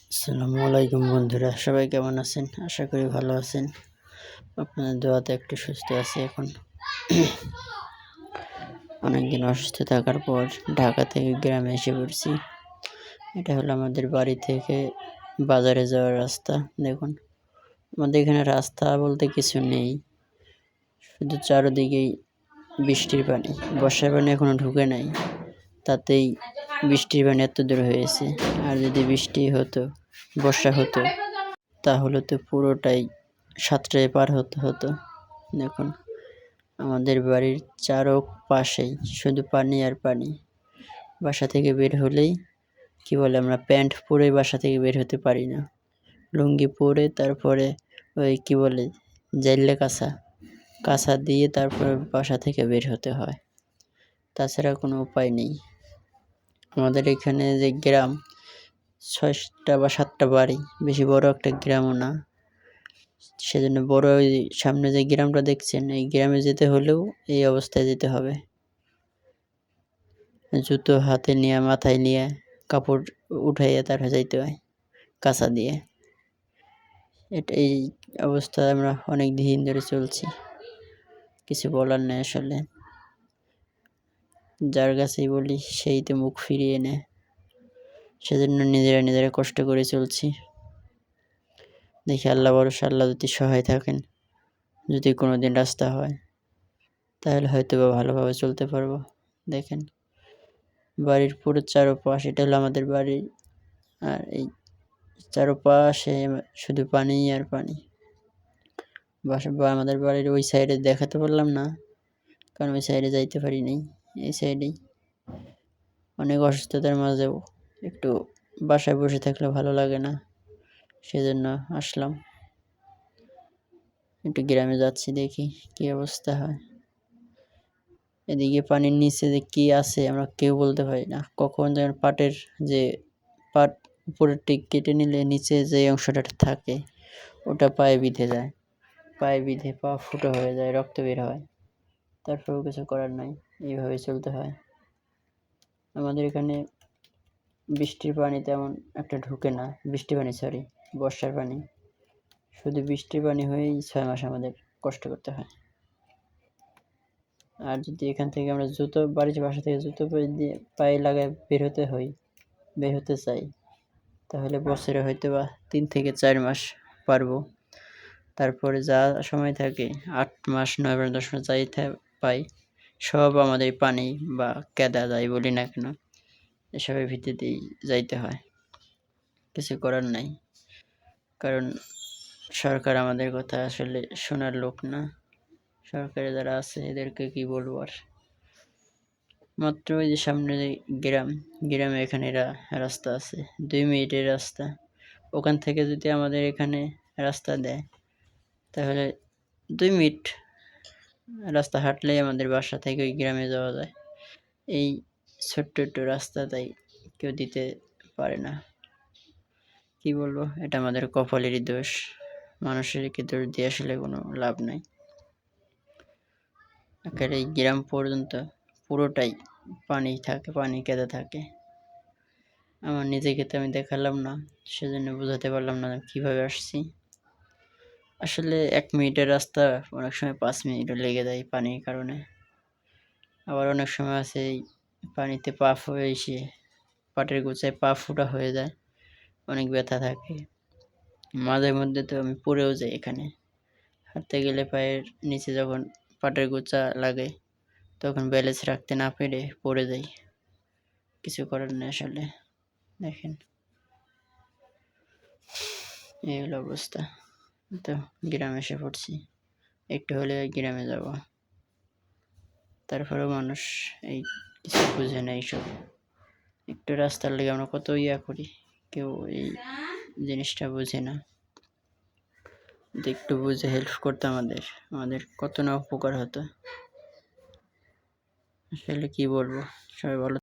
আসসালামু আলাইকুম বন্ধুরা, সবাই কেমন আছেন? আশা করি ভালো আছেন। আপনাদের দোয়াতে একটু সুস্থ আছি এখন। অনেকদিন অসুস্থ থাকার পর ঢাকা থেকে গ্রামে এসে পড়ছি। এটা হলো আমাদের বাড়ি থেকে বাজারে যাওয়ার রাস্তা, দেখুন। আমাদের এখানে রাস্তা বলতে কিছু নেই। শুধু চারদিকেই বৃষ্টির পানি। বর্ষার পানি এখনও ঢুকে নাই। তাতেই বৃষ্টির পানি এত দূর হয়েছে, আর যদি বৃষ্টি হতো, বর্ষা হতো, তাহলে তো পুরোটাই সাতটায় পার হতে হতো। দেখুন, আমাদের বাড়ির চারো পাশেই শুধু পানি আর পানি। বাসা থেকে বের হলেই, কি বলে আমরা, প্যান্ট পরে বাসা থেকে বের হতে পারি না। লুঙ্গি পরে, তারপরে ওই কি বলে জাইলে কাঁচা কাঁচা দিয়ে তারপরে বাসা থেকে বের হতে হয়। তাছাড়া কোনো উপায় নেই। আমাদের এখানে যে গ্রাম, ছয়টা বা সাতটা বাড়ি, বেশি বড় একটা গ্রামও না। সেজন্য বড় ওই সামনে যে গ্রামটা দেখছেন, এই গ্রামে যেতে হলেও এই অবস্থায় যেতে হবে। জুতো হাতে নিয়ে, মাথায় নিয়ে, কাপড় উঠাইয়া তার যাইতে হয়, কাঁচা দিয়ে। এটা এই অবস্থায় আমরা অনেক দিন ধরে চলছি। কিছু বলার নেই আসলে। যার কাছেই বলি সেই তো মুখ ফিরিয়ে নেয় সেজন্য নিজেরা নিজেরা কষ্ট করে চলছি। দেখি আল্লাহ ভরসা, আল্লাহ যদি সহায় থাকেন, যদি কোনো দিন রাস্তা হয়, তাহলে হয়তো বা ভালোভাবে চলতে পারব। দেখেন, বাড়ির পুরো চারোপাশ, এটা হলো আমাদের বাড়ি, আর এই চারোপাশে শুধু পানি আর পানি। বাসা, বা আমাদের বাড়ির ওই সাইডে দেখাতে পারলাম না, কারণ ওই সাইডে যাইতে পারি নাই। এই সাইডেই অনেক অসুস্থতার মাঝেও একটু বাসায় বসে থাকলে ভালো লাগে না, সেজন্য আসলাম। একটু গ্রামে যাচ্ছি দেখি কি অবস্থা হয়। এদিকে পানির নিচে যে কী আছে আমরা কেউ বলতে পারি না। কখন যেমন পাটের যে পাট উপরের টিক কেটে নিলে নিচে যে অংশটা থাকে, ওটা পায়ে বিঁধে যায়। পায়ে বিঁধে পা ফুটো হয়ে যায়, রক্ত বের হয়। তারপরেও কিছু করার নাই। এইভাবে চলতে হয়। আমাদের এখানে বৃষ্টির পানি তেমন একটা ঢুকে না। বৃষ্টি পানি সরি বর্ষার পানি। শুধু বৃষ্টির পানি হয়েই ছয় মাস আমাদের কষ্ট করতে হয়। আর যদি এখান থেকে আমরা জুতো, বাড়ির বাসা থেকে জুতো দিয়ে, পায়ে লাগায় বের হতে হই বের হতে চাই, তাহলে বছরে হয়তো বা তিন থেকে চার মাস পারব। তারপরে যা সময় থাকে, আট মাস, নয় মাস, দশ মাস যাই পাই, সব আমাদের পানি বা কেদা যাই বলি না কেন, এসবের ভিত্তিতেই যাইতে হয়। কিছু করার নাই, কারণ সরকার আমাদের কথা আসলে শোনার লোক না। সরকারে যারা আছে, এদেরকে কি বলব আর? মাত্র ওই যে সামনে গ্রাম, গ্রামে এখানে রাস্তা আছে, দুই মিনিটের রাস্তা। ওখান থেকে যদি আমাদের এখানে রাস্তা দেয়, তাহলে দুই মিনিট রাস্তা হাঁটলেই আমাদের বাসা থেকে ওই গ্রামে যাওয়া যায়। এই ছোট্ট একটু রাস্তা তাই কেউ দিতে পারে না। কি বলব? এটা আমাদের কপালেরই দোষ। মানুষের কি দোষ দিয়ে আসলে কোনো লাভ নাই। একেবারে এই গ্রাম পর্যন্ত পুরোটাই পানি থাকে, পানি কেঁদে থাকে। আমার নিজেকে তো আমি দেখালাম না, সেজন্য বোঝাতে পারলাম না কীভাবে আসছি। আসলে এক মিনিটের রাস্তা, অনেক সময় পাঁচ মিনিটও লেগে যায় পানির কারণে। আবার অনেক সময় আছে পানিতে পা হয়ে এসে পাটের গোছায় পা ফুটা হয়ে যায়, অনেক ব্যথা থাকে। মাঝে মধ্যে তো আমি পড়েও যাই এখানে। হাঁটতে গেলে পায়ের নিচে যখন পাটের গোছা লাগে, তখন ব্যালেন্স রাখতে না পেরে পড়ে যাই। কিছু করার নেই আসলে, দেখেন। এই হলো অবস্থা। তো গ্রামে এসে পড়ছি। একটু হলে গ্রামে যাব। তারপরেও মানুষ এই কিছু বুঝে না এইসব। একটু রাস্তার লেগে আমরা কত ইয়া করি, কেউ এই জিনিসটা বুঝে না। একটু বুঝে হেল্প করতো আমাদের আমাদের কত না উপকার হতো। আসলে কি বলব? সবাই ভালো